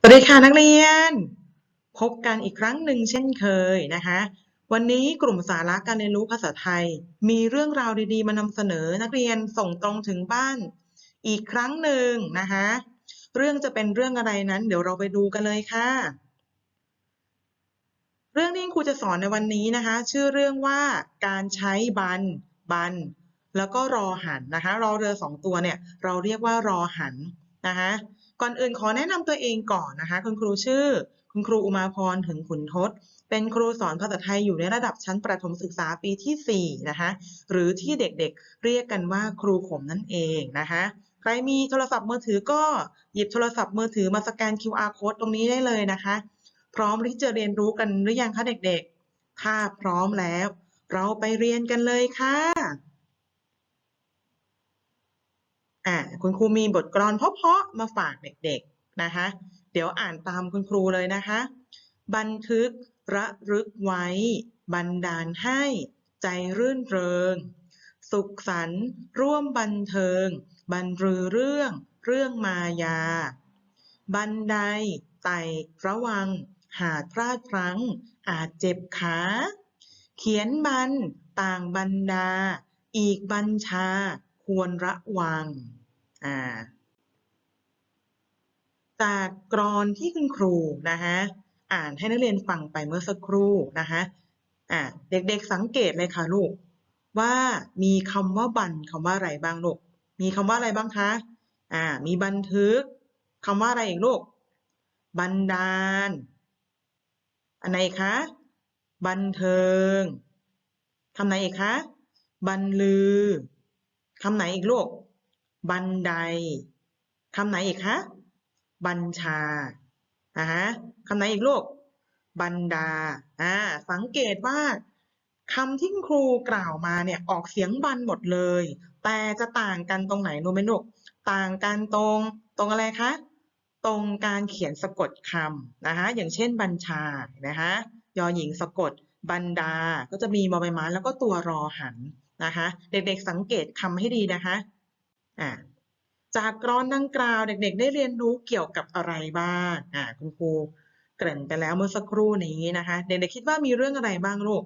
สวัสดีค่ะนักเรียน พบกันอีกครั้งหนึ่งเช่นเคยนะคะ วันนี้กลุ่มสาระการเรียนรู้ภาษาไทย มีเรื่องราวดีๆ มานำเสนอนักเรียนส่งตรงถึงบ้าน อีกครั้งหนึ่งนะคะ เรื่องจะเป็นเรื่องอะไรนั้น เดี๋ยวเราไปดูกันเลยค่ะ เรื่องที่ครูจะสอนในวันนี้นะคะ ชื่อเรื่องว่าการใช้บันบัน แล้วก็รอหันนะคะ รอเรือสองตัวเนี่ย เราเรียกว่ารอหันนะคะ ก่อนอื่นขอแนะนำตัวเองก่อนนะคะ คุณครูชื่อ คุณครูอุมาพรถึงขุนทศ เป็นครูสอนภาษาไทยอยู่ในระดับชั้นประถมศึกษาปีที่ 4 นะคะ หรือที่เด็กๆเรียกกันว่าครูขมนั่นเองนะคะใครมีโทรศัพท์มือถือก็หยิบโทรศัพท์มือถือมาสแกน QR code ตรงนี้ได้เลยนะคะ พร้อมที่จะเรียนรู้กันหรือยังคะเด็กๆ ถ้าพร้อมแล้ว เราไปเรียนกันเลยค่ะ อ่าคุณครูมีบทกลอนเพาะๆมาฝากเด็กๆนะคะ เดี๋ยวอ่านตามคุณครูเลยนะคะ บันทึกระลึกไว้ บันดาลให้ใจรื่นเริง สุขสันต์ร่วมบันเทิง บรรลือเรื่องเรื่องมายา บันไดไต่ระวัง หากพลาดพลั้ง อาจเจ็บขา เขียนบัน ต่างบรรดา อีกบัญชา ควรระวัง อ่าจากกรอนที่คุณครูนะคะอ่านให้นักเรียนฟังไปเมื่อสักครู่นะคะอ่าเด็กๆสังเกตเลยค่ะลูกว่ามีคำว่าบันคำว่าอะไรบ้างลูกมีคำว่าอะไรบ้างคะอ่ามีบันทึกคำว่าอะไรอีกลูกบันดาล อันไหนคะ บันเทิงคำไหนอีกคะ บันลือคำไหนอีกลูก บันไดคำไหนอีกคะ บัญชาอ่าฮะคำไหนอีกลูก บันดา อ่า สังเกตว่าคำที่ครูกล่าวมาเนี่ยออกเสียงบันหมดเลย แต่จะต่างกันตรงไหนรู้ไหมลูกต่างกันตรงตรงอะไรคะ ตรงการเขียนสะกดคำนะคะ อย่างเช่นบัญชา นะคะยอหญิงสะกด บันดา ก็จะมีมอใบไม้แล้วก็ตัวรอหันนะคะ เด็กๆสังเกตคำให้ดีนะคะ อ่าจากกรอนดังกล่าวเด็กๆ ได้เรียนรู้เกี่ยวกับอะไรบ้างอ่าคุณครูเกริ่นไปแล้วเมื่อสักครู่นี้นะคะ เด็กๆคิดว่ามีเรื่องอะไรบ้างลูก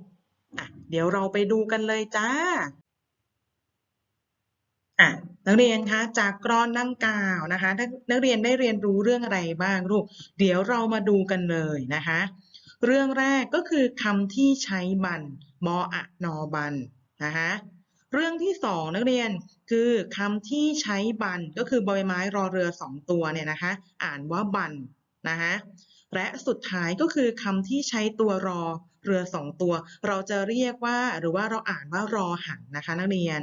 อะเดี๋ยวเราไปดูกันเลยจ้าอะนักเรียนคะจากกรอนดังกล่าวนะคะนักนักเรียนได้เรียนรู้เรื่องอะไรบ้างลูกเดี๋ยวเรามาดูกันเลยนะคะ เรื่องแรกก็คือคำที่ใช้บันมออะนอบันนะคะ เรื่องที่สองนักเรียนคือคำที่ใช้บันก็คือใบไม้รอเรือสองตัวเนี่ยนะคะ อ่านว่าบันนะคะและสุดท้ายก็คือคำที่ใช้ตัวรอเรือสองตัว เราจะเรียกว่าหรือว่าเราอ่านว่ารอหันนะคะ นักเรียน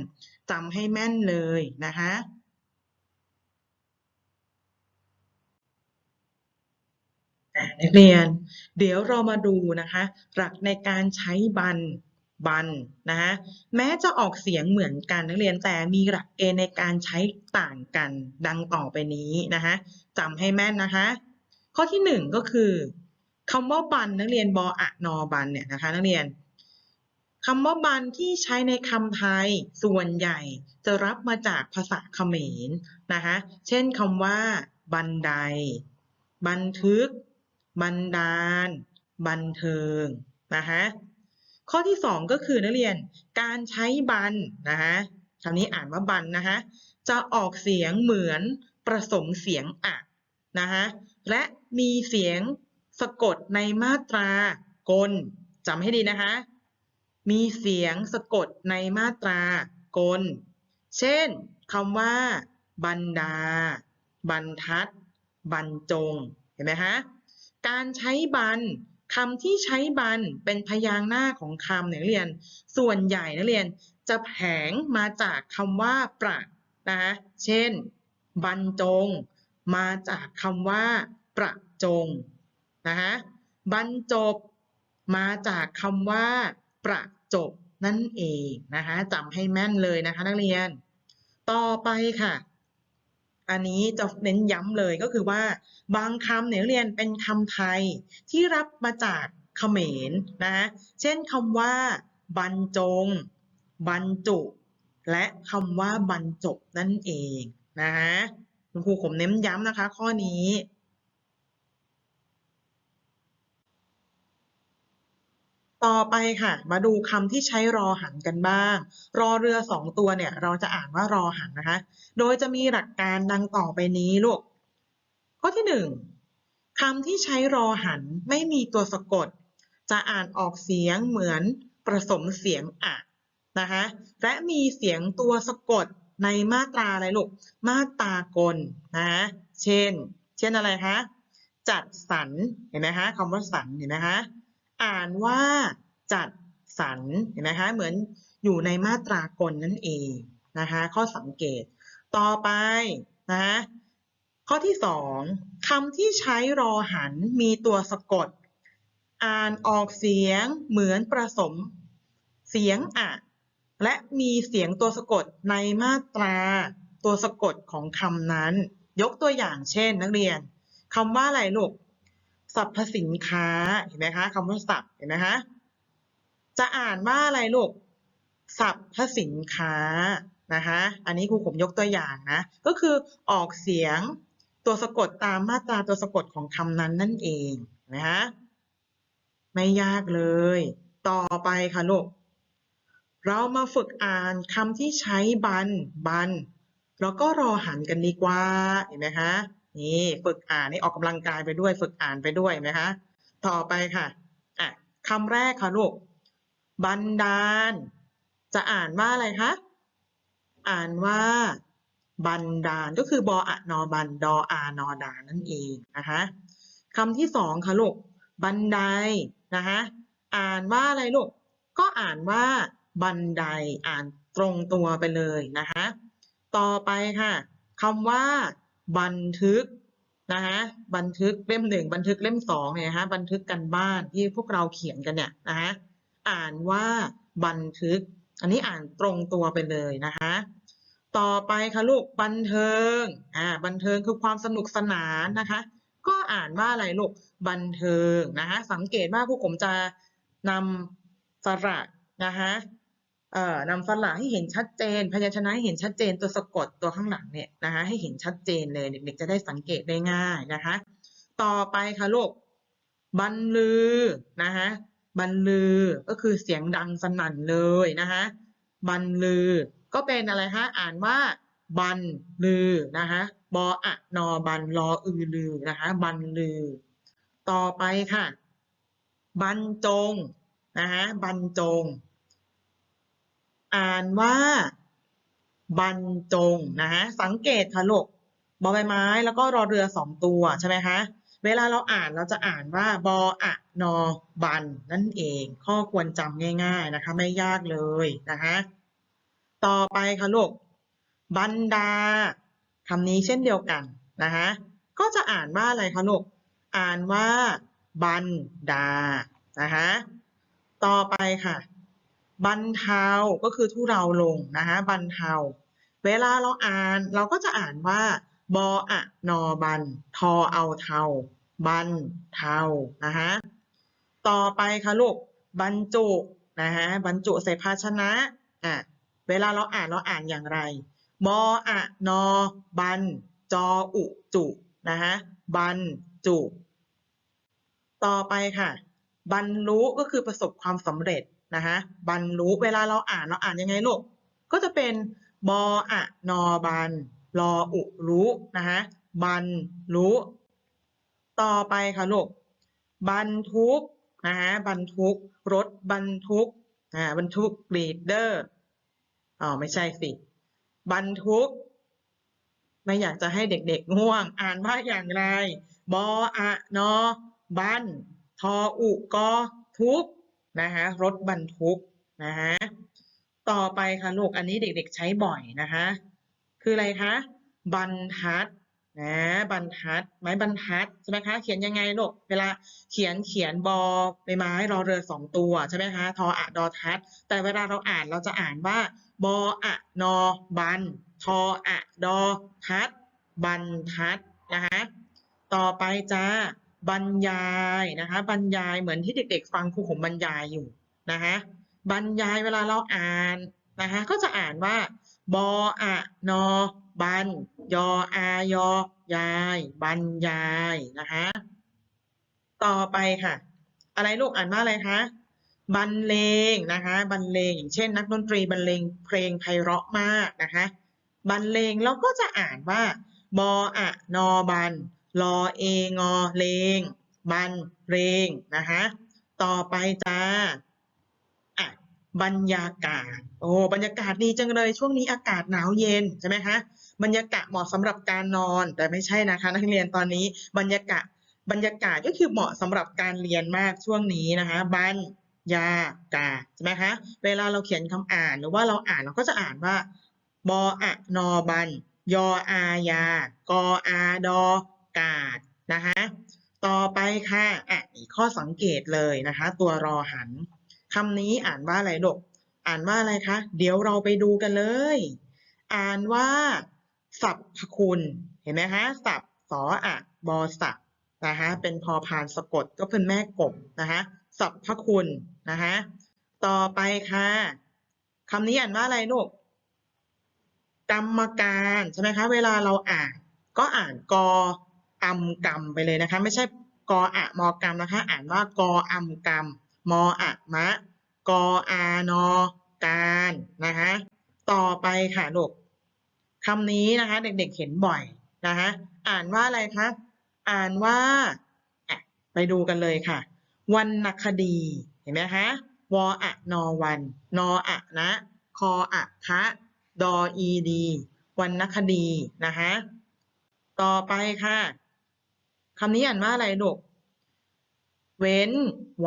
จำให้แม่นเลยนะคะอะนักเรียน เดี๋ยวเรามาดูนะคะ หลักในการใช้บัน บันนะคะแม้จะออกเสียงเหมือนกันนักเรียนแต่มีหลักเกณฑ์ในการใช้ต่างกันดังต่อไปนี้นะคะจำให้แม่นนะคะ ข้อที่หนึ่งก็คือคำว่าบันนักเรียนบออะนอบันเนี่ยนะคะนักเรียนคำว่าบันที่ใช้ในคำไทยส่วนใหญ่จะรับมาจากภาษาเขมรนะคะเช่นคำว่า บันได บันทึก บันดาล บันเทิงนะคะ ข้อที่สองก็คือนักเรียนการใช้บันนะคะคำนี้อ่านว่าบันนะคะจะออกเสียงเหมือนประสมเสียงอะนะคะและมีเสียงสะกดในมาตรากลจำให้ดีนะคะ มีเสียงสะกดในมาตรากล เช่นคำว่า บันดา บรรทัด บรรจง เห็นไหมคะ การใช้บัน คำที่ใช้บันเป็นพยางค์หน้าของคำนักเรียน ส่วนใหญ่นักเรียนจะแผงมาจากคำว่าประนะคะเช่น บรรจง มาจากคำว่า ประจงนะคะบรรจบ มาจากคำว่า ประจบนั่นเองนะคะจำให้แม่นเลยนะคะนักเรียน ต่อไปค่ะ อันนี้จะเน้นย้ำเลยก็คือว่าบางคำเนี่ยเรียนเป็นคำไทยที่รับมาจากเขมรนะเช่นคำว่าบรรจง บรรจุ และคำว่าบรรจบนั่นเองนะคะคุณครูผมเน้นย้ำนะคะข้อนี้ ต่อไปค่ะ มาดูคำที่ใช้รอหันกันบ้าง รอเรือสองตัวเนี่ย เราจะอ่านว่ารอหันนะคะ โดยจะมีหลักการดังต่อไปนี้ลูก ข้อที่หนึ่งคำที่ใช้รอหันไม่มีตัวสะกด จะอ่านออกเสียงเหมือนผสมเสียงอะนะคะ และมีเสียงตัวสะกดในมาตราอะไรลูก มาตรากลนะะเช่น เช่นอะไรคะ จัดสรร เห็นไหมคะคำว่าสรร เห็นไหมคะ อ่านว่าจัดสรรเห็นไหมคะเหมือนอยู่ในมาตรากลนั่นเองนะคะข้อสังเกตต่อไปนะคะข้อที่สองคำที่ใช้รอหันมีตัวสะกด อ่านออกเสียงเหมือนผสมเสียงอะ และมีเสียงตัวสะกดในมาตรา ตัวสะกดของคำนั้น ยกตัวอย่างเช่น นักเรียนคำว่าอะไรลูก สรรพสินค้าเห็นไหมคะคำว่าสัพเห็นไหมคะจะอ่านว่าอะไรลูกสรรพสินค้านะคะ อันนี้ครูผมยกตัวอย่างนะ ก็คือออกเสียงตัวสะกดตามมาตราตัวสะกดของคำนั้นนั่นเองนะคะไม่ยากเลย ต่อไปค่ะลูกเรามาฝึกอ่านคำที่ใช้บัน บัน แล้วก็รอหันกันดีกว่า เห็นไหมคะ นี่ฝึกอ่านนี่ออกกำลังกายไปด้วย ฝึกอ่านไปด้วยนไหมคะ ต่อไปค่ะอะคำแรกค่ะลูกบันดาล จะอ่านว่าอะไรคะอ่านว่าบันดาลก็คือบออะนอบันดออานอดานั่นเองนะคะคำที่สองค่ะลูกบันไดนะคะอ่านว่าอะไรลูกก็อ่านว่าบันไดอ่านตรงตัวไปเลยนะคะต่อไปค่ะคำว่า บันทึกนะคะบันทึกเล่มหนึ่งบันทึกเล่มสองเนี่ยนะคะบันทึกกันบ้านที่พวกเราเขียนกันเนี่ยนะคะอ่านว่าบันทึก อันนี้อ่านตรงตัวไปเลยนะคะต่อไปค่ะลูกบันเทิงอ่าบันเทิงคือความสนุกสนานนะคะ ก็อ่านว่าอะไรลูกบันเทิงนะคะสังเกตว่าพวกผมจะนำสระนะคะ นำสระให้เห็นชัดเจน พยัญชนะให้เห็นชัดเจนตัวสะกดตัวข้างหลังเนี่ยนะคะให้เห็นชัดเจนเลยเด็กๆจะได้สังเกตได้ง่ายนะคะ ต่อไปค่ะลูกบรรลือนะคะบรรลือก็คือเสียงดังสนั่นเลยนะคะบรรลือก็เป็นอะไรคะอ่านว่าบันลือนะคะบออะนอบันรออือลือนะคะบันลือ ต่อไปค่ะ บรรจงนะคะบรรจง อ่านว่า บรรจงนะคะสังเกตค่ะลูกบอใบไม้แล้วก็รอเรือสองตัวใช่ไหมคะเวลาเราอ่านเราจะอ่านว่าบออะนอบันนั่นเอง ข้อควรจำง่าย ๆนะคะ ไม่ยากเลยนะคะต่อไปค่ะลูกบรรดาคำนี้เช่นเดียวกันนะคะก็จะอ่านว่าอะไรคะลูกอ่านว่า บันดานะคะต่อไปค่ะ บรรเทาก็คือทุเราลงนะคะบรรเทา เวลาเราอ่านเราก็จะอ่านว่าบออะนอบัน ทอเอาเทาบันเทานะคะต่อไปค่ะลูกบรรจุนะคะบรรจุใส่ภาชนะอะเวลาเราอ่านเราอ่านอย่างไรบออะนอบัน จออุจุนะคะบรรจุ ต่อไปค่ะ บรรลุก็คือประสบความสำเร็จ นะคะบรรลุเวลาเราอ่านเราอ่านยังไงลูกก็จะเป็นบออะนอบันรออุรู้นะคะบรรลุต่อไปค่ะลูกบรรทุกนะคะบรรทุกรถบรรทุกอ่าบรรทุกลีดเดอร์อ๋อไม่ใช่สิบรรทุก ไม่อยากจะให้เด็กๆง่วง อ่านว่าอย่างไรบออะนอบันทออุกอทุก นะคะรถบรรทุกนะคะต่อไปค่ะลูกอันนี้เด็กๆใช้บ่อยนะคะคืออะไรคะบรรทัดนะบรรทัด ไม้บรรทัดใช่ไหมคะเขียนยังไงลูกเวลาเขียนเขียนบอใบไม้รอเรือสองตัวใช่ไหมคะทออะดอทัด แต่เวลาเราอ่านเราจะอ่านว่าบออะนอบันทออะดอทัดบรรทัดนะคะต่อไปจ้า บรรยายนะคะ บรรยายเหมือนที่เด็ก ๆ ฟังครูผมบรรยายอยู่นะคะบรรยายเวลาเราอ่านนะคะก็จะอ่านว่าบออะนอบันยออายอยายบรรยายนะคะต่อไปค่ะ อะไรลูกอ่านว่าอะไรคะบรรเลงนะคะบรรเลงอย่างเช่น นักดนตรีบรรเลงเพลงไพเราะมากนะคะบรรเลงเราก็จะอ่านว่าบออะนอบัน รอเองอเลงบันเรงนะคะต่อไปจ้าอะบรรยากาศ โอ้บรรยากาศดีจังเลยช่วงนี้อากาศหนาวเย็นใช่ไหมคะบรรยากาศเหมาะสำหรับการนอนแต่ไม่ใช่นะคะ นักเรียนตอนนี้บรรยากาศบรรยากาศก็คือเหมาะสำหรับการเรียนมากช่วงนี้นะคะบรรยากาศใช่ไหมคะเวลาเราเขียนคำอ่านหรือว่าเราอ่านเราก็จะอ่านว่าบออะนอบันยออายากออาดอ กาดนะคะต่อไปค่ะอะอีกข้อสังเกตเลยนะคะ ตัวรอหันคำนี้อ่านว่าอะไรลูกอ่านว่าอะไรคะ เดี๋ยวเราไปดูกันเลย อ่านว่า สัพพคุณ เห็นไหมคะสัพสออะบอสัพนะคะเป็นพอพานสะกดก็เป็นแม่กบนะคะสัพพคุณนะคะต่อไปค่ะคำนี้อ่านว่าอะไรลูกกรรมการใช่ไหมคะ เวลาเราอ่านก็อ่านกอ อำกรรมไปเลยนะคะ ไม่ใช่กออะมอกรรมนะคะ อ่านว่ากออำกรรมมออะมะกออานอการนะคะต่อไปค่ะลูกคำนี้นะคะ เด็กๆเห็นบ่อยนะคะอ่านว่าอะไรคะอ่านว่าไปดูกันเลยค่ะวรรณคดีเห็นไหมคะวออะนอวันนออะนะคออะคะดออีดีวรรณคดีนะคะต่อไปค่ะ คำนี้อ่านว่าอะไรลูกเว้น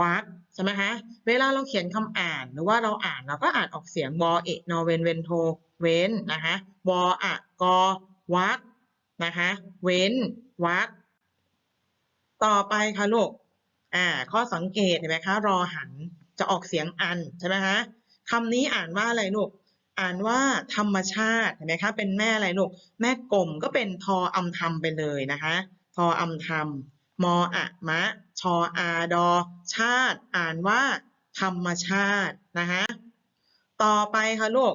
วรรคใช่ไหมคะ เวลาเราเขียนคำอ่านหรือว่าเราอ่านเราก็อ่านออกเสียงวอเอะนอเวนเวนโทเว้นนะคะวออะกอวรรคนะคะเว้นวรรคต่อไปค่ะลูกอ่าข้อสังเกตเห็นไหมคะรอหันจะออกเสียงอันใช่ไหมคะคำนี้อ่านว่าอะไรลูกอ่านว่าธรรมชาติเห็นไหมคะเป็นแม่อะไรลูกแม่กลมก็เป็นทออำทำไปเลยนะคะ ทออำทำมออะมะ ชออาดอ ชาติ อ่านว่า ธรรมชาตินะคะต่อไปค่ะลูก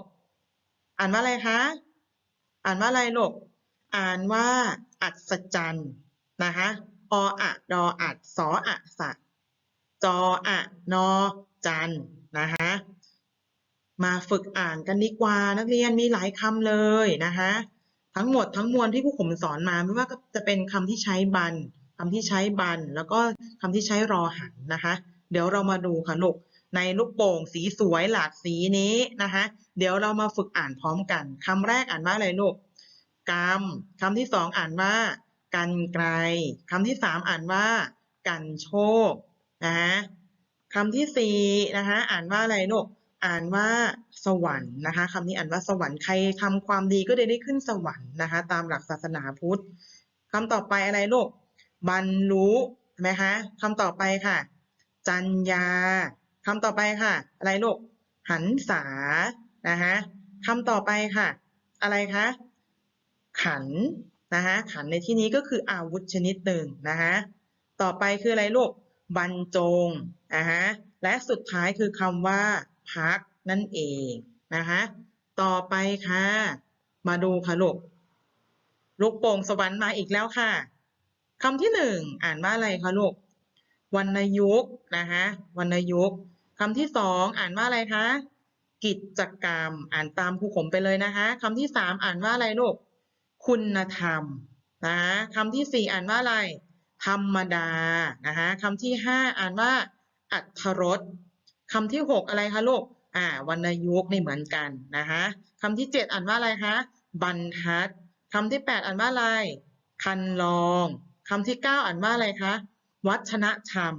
อ่านว่าอะไรคะ อ่านว่าอะไรลูก อ่านว่า อัศจรรย์นะคะออะดออัดสออะสะ จออะนอ จันนะคะมาฝึกอ่านกันดีกว่านักเรียนมีหลายคำเลยนะคะ ทั้งหมดทั้งมวลที่ผู้ผมสอนมาไม่ว่าจะเป็นคำที่ใช้บันคำที่ใช้บัน แล้วก็คำที่ใช้รอหันนะคะ เดี๋ยวเรามาดูค่ะลูกในลูกโป่งสีสวยหลากสีนี้นะคะ เดี๋ยวเรามาฝึกอ่านพร้อมกันคำแรกอ่านว่าอะไรลูกกรรมคำที่สองอ่านว่า กันไกลคำที่สามอ่านว่า กันโชคนะคะคำที่สี่นะคะอ่านว่าอะไรลูก อ่านว่าสวรรค์นะคะคำนี้อ่านว่าสวรรค์ใครทำความดีก็ได้ได้ขึ้นสวรรค์นะคะ ตามหลักศาสนาพุทธคำต่อไปอะไรลูกบรรลุใช่ไหมคะคำต่อไปค่ะ จัญญาคำต่อไปค่ะ อะไรลูกหันษานะคะคำต่อไปค่ะ อะไรคะขันนะคะขันในที่นี้ก็คืออาวุธชนิดหนึ่งนะคะต่อไปคืออะไรลูกบรรจงนะคะและสุดท้ายคือคำว่า พักนั่นเองนะคะต่อไปค่ะ มาดูค่ะลูกลูกโป่งสวรรค์มาอีกแล้วค่ะคำที่หนึ่งอ่านว่าอะไรคะลูกวรรณยุกต์นะคะวรรณยุกต์คำที่สองอ่านว่าอะไรคะกิจกรรมอ่านตามครูขมไปเลยนะคะคำที่สามอ่านว่าอะไรลูกคุณธรรมนะคะคำที่สี่อ่านว่าอะไร ธรรมดานะคะคำที่ห้าอ่านว่าอัทรส คำที่หกอะไรคะลูกอ่าวรรณยุกต์นี่เหมือนกันนะคะคำที่เจ็ดอ่านว่าอะไรคะบรรทัดคำที่แปดอ่านว่าอะไร คันลองคำที่เก้าอ่านว่าอะไรคะวัฒนะธรรม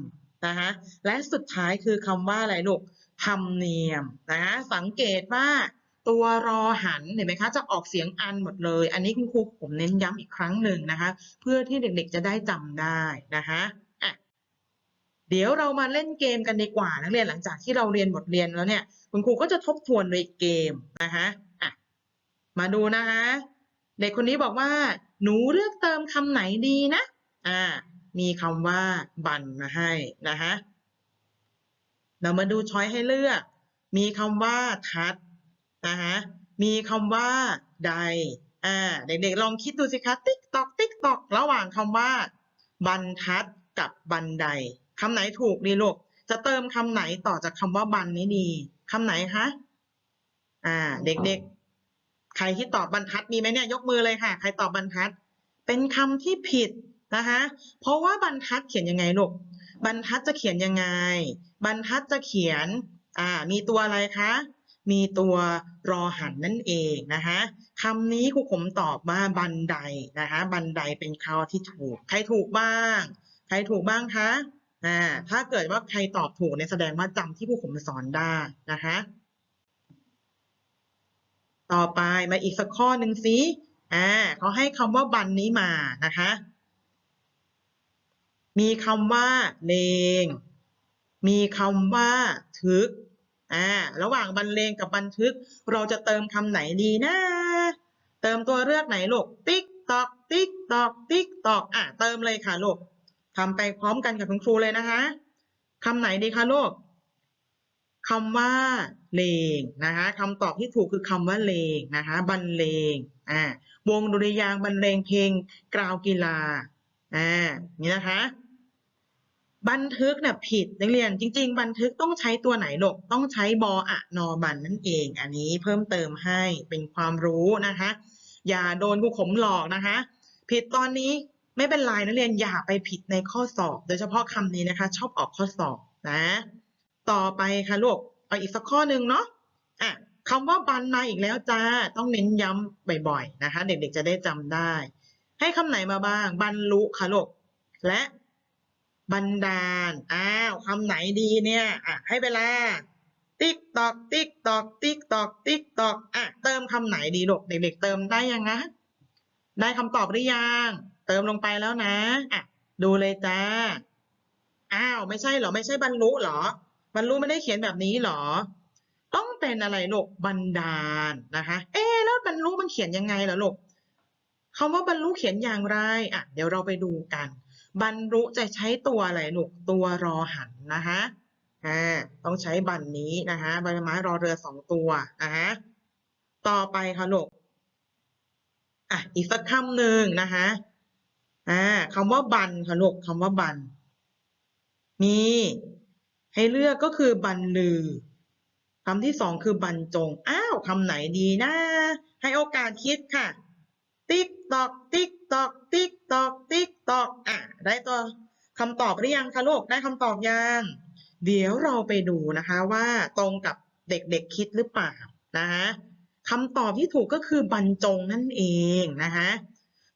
นะคะและสุดท้ายคือคำว่าอะไรลูกธรรมเนียมนะคะสังเกตว่าตัวรอหันเห็นไหมคะจะออกเสียงอันหมดเลย อันนี้คุณครูผมเน้นย้ำอีกครั้งหนึ่งนะคะ เพื่อที่เด็กๆจะได้จำได้นะคะ เดี๋ยวเรามาเล่นเกมกันดีกว่านักเรียนหลังจากที่เราเรียนบทเรียนแล้วเนี่ย คุณครูก็จะทบทวนโดยเกมนะคะอะมาดูนะคะเด็กคนนี้บอกว่า หนูเลือกเติมคำไหนดีนะอ่ามีคำว่าบันมาให้นะคะเรามาดูช้อยให้เลือก มีคำว่าทัดนะคะมีคำว่าใดอ่าเด็กๆลองคิดดูสิคะติ๊กตอกติ๊กตอกระหว่างคำว่า บรรทัดกับบันได คำไหนถูกดีลูก จะเติมคำไหนต่อจากคำว่าบันนี้ดีคำไหนคะอ่า เด็กๆ ใครที่ตอบบรรทัดมีไหมเนี่ยยกมือเลยค่ะ ใครตอบบรรทัด เป็นคำที่ผิดนะคะเพราะว่าบรรทัดเขียนยังไงลูกบรรทัดจะเขียนยังไง บรรทัดจะเขียน อ่า มีตัวอะไรคะ มีตัวรอหันนั่นเองนะคะคำนี้ครูขมตอบว่าบันไดนะคะ บันไดเป็นคำที่ถูก ใครถูกบ้าง ใครถูกบ้างคะ อ่าถ้าเกิดว่าใครตอบถูกเนี่ยแสดงว่าจำที่ครูขมสอนได้นะคะต่อไปมาอีกสักข้อหนึ่งสิอ่าเขาให้คำว่าบันนี้มานะคะ มีคำว่าเลง มีคำว่าทึก อ่า ระหว่างบรรเลงกับบันทึก เราจะเติมคำไหนดีนะ เติมตัวเลือกไหนลูก ติ๊กตอก ติ๊กตอก ติ๊กตอก อะ เติมเลยค่ะลูก ทำไปพร้อมกันกับคุณครูเลยนะคะคำไหนดีคะลูกคำว่าเลงนะคะคำตอบที่ถูกคือคำว่าเลงนะคะบรรเลงอ่าวงดุริยางบรรเลงเพลงกราวกีฬาอ่านี่นะคะ บันทึกน่ะผิดนักเรียนจริง ๆ บันทึกต้องใช้ตัวไหนลูกต้องใช้บออะนอบันนั่นเอง อันนี้เพิ่มเติมให้เป็นความรู้นะคะ อย่าโดนครูขมหลอกนะคะ ผิดตอนนี้ ไม่เป็นไรนักเรียนอย่าไปผิดในข้อสอบ โดยเฉพาะคำนี้นะคะ ชอบออกข้อสอบนะ ต่อไปค่ะลูกเอาอีกสักข้อหนึ่งเนาะอะคำว่าบันมาอีกแล้วจ้า ต้องเน้นย้ำบ่อยๆนะคะ เด็กๆจะได้จำได้ ให้คำไหนมาบ้าง บรรลุค่ะลูกและบันดาล อ้าวคำไหนดีเนี่ย อะ ให้เวลา ติ๊กตอก ติ๊กตอก ติ๊กตอก ติ๊กตอก อะ เติมคำไหนดีลูก เด็กๆเติมได้ยังนะ ได้คำตอบหรือยัง เติมลงไปแล้วนะอะดูเลยจ้า อ้าว ไม่ใช่เหรอ ไม่ใช่บรรลุเหรอ บรรลุไม่ได้เขียนแบบนี้หรอ ต้องเป็นอะไรลูกบันดาลนะคะ เอ๊แล้วบรรลุมันเขียนยังไงล่ะลูกคำว่าบรรลุเขียนอย่างไรอะเดี๋ยวเราไปดูกัน บรรลุจะใช้ตัวอะไรลูกตัวรอหันนะคะอ่าต้องใช้บันนี้นะคะใบไม้รอเรือสองตัวนะคะต่อไปค่ะลูกอะอีกสักคำหนึ่งนะคะ อ่าคำว่าบันค่ะลูกคำว่าบัน มี ให้เลือกก็คือบรรลือคำที่สองคือบรรจง อ้าวคำไหนดีนะ ให้โอกาสคิดค่ะ ติ๊กตอก ติ๊กตอก ติ๊กตอก ติ๊กตอก อะ ได้ตัวคำตอบหรือยังคะลูก ได้คำตอบยัง เดี๋ยวเราไปดูนะคะว่าตรงกับเด็กๆคิดหรือเปล่านะคะคำตอบที่ถูกก็คือบรรจงนั่นเองนะคะ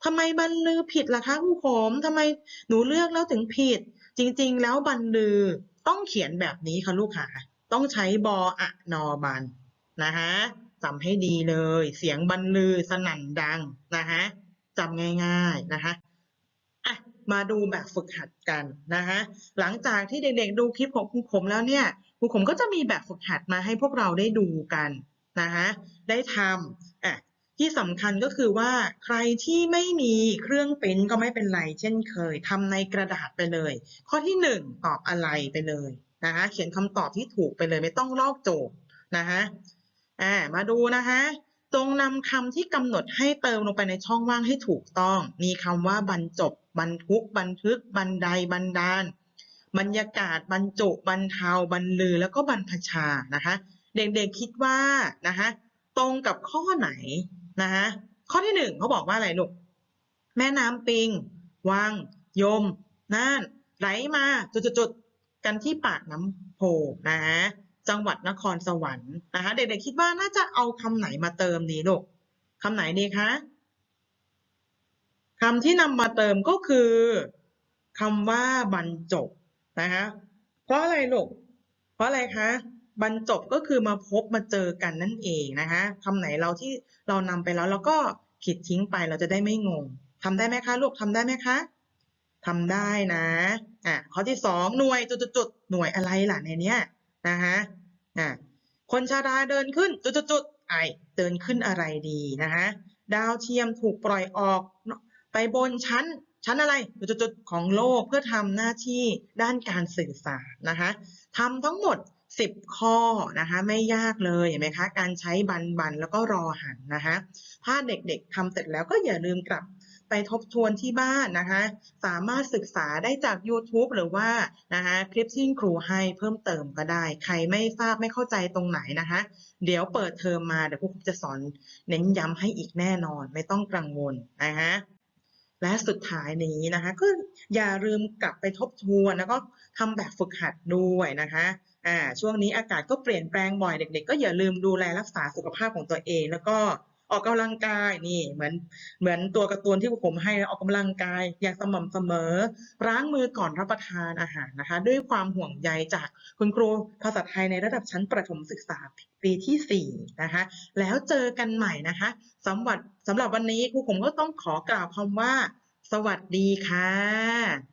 ทำไมบรรลือผิดล่ะคะครูผมทำไมหนูเลือกแล้วถึงผิด จริง ๆ แล้วบรรลือต้องเขียนแบบนี้ค่ะลูกค่ะ ต้องใช้บออะนอบันนะคะจำให้ดีเลย เสียงบรรลือสนั่นดังนะคะจำง่าย ๆนะคะอะมาดูแบบฝึกหัดกันนะคะหลังจากที่เด็กๆดูคลิปของครูขมแล้วเนี่ยครูขมก็จะมีแบบฝึกหัดมาให้พวกเราได้ดูกันนะคะได้ทำ ที่สำคัญก็คือว่าใครที่ไม่มีเครื่องปริ้นก็ไม่เป็นไร เช่นเคยทำในกระดาษไปเลย ข้อที่หนึ่งตอบอะไรไปเลยนะคะเขียนคำตอบที่ถูกไปเลยไม่ต้องลอกโจทย์นะคะอ่ามาดูนะคะจงนำคำที่กำหนดให้เติมลงไปในช่องว่างให้ถูกต้อง มีคำว่าบรรจบบรรทุก บันทึก บันได บันดาล บรรยากาศ บรรจุ บรรเทา บรรลือ แล้วก็บรรพชา นะคะ เด็กๆคิดว่า นะคะ ตรงกับข้อไหน นะคะข้อที่หนึ่งเขาบอกว่าอะไรลูกแม่น้ำปิง วัง ยม น่าน ไหลมาจุดๆกันที่ปากน้ำโพนะคะจังหวัดนครสวรรค์นะคะเด็กๆคิดว่าน่าจะเอาคำไหนมาเติมดีลูกคำไหนดีคะคำที่นำมาเติมก็คือคำว่าบรรจบนะคะเพราะอะไรลูกเพราะอะไรคะ บรรจบก็คือมาพบมาเจอกันนั่นเองนะคะคำไหนเราที่เรานำไปแล้วเราก็ขีดทิ้งไปเราจะได้ไม่งงทำได้ไหมคะลูกทำได้ไหมคะทำได้นะอะข้อที่สองหน่วยจุดๆหน่วยอะไรล่ะในเนี้ยนะคะอะคนชาราเดินขึ้นจุดๆไอเดินขึ้นอะไรดีนะคะดาวเทียมถูกปล่อยออกไปบนชั้นชั้นอะไรจุดๆๆของโลกเพื่อทำหน้าที่ด้านการสื่อสารนะคะทำทั้งหมด 10 ข้อนะคะไม่ยากเลยเห็นไหมคะการใช้บันบันแล้วก็รอหันนะคะถ้าเด็กๆทำเสร็จแล้วก็อย่าลืมกลับไปทบทวนที่บ้านนะคะ สามารถศึกษาได้จาก YouTube หรือว่านะคะคลิปที่คุณครูให้เพิ่มเติมก็ได้ ใครไม่ทราบไม่เข้าใจตรงไหนนะคะ เดี๋ยวเปิดเทอมมาเดี๋ยวครูจะสอนเน้นย้ำให้อีกแน่นอน ไม่ต้องกังวลนะคะและสุดท้ายนี้นะคะก็อย่าลืมกลับไปทบทวนแล้วก็ทำแบบฝึกหัดด้วยนะคะ อ่าช่วงนี้อากาศก็เปลี่ยนแปลงบ่อยเด็ก ๆ ก็อย่าลืมดูแลรักษาสุขภาพของตัวเอง แล้วก็ออกกำลังกายนี่เหมือนเหมือนตัวการ์ตูนที่ผมให้ออกกำลังกายอย่างสม่ำเสมอล้างมือก่อนรับประทานอาหารนะคะ ด้วยความห่วงใยจากคุณครูภาษาไทยในระดับชั้นประถมศึกษาปีที่4นะคะแล้วเจอกันใหม่นะคะสำหรับสำหรับวันนี้ครูผมก็ต้องขอกล่าวคำว่า สวัสดีค่ะ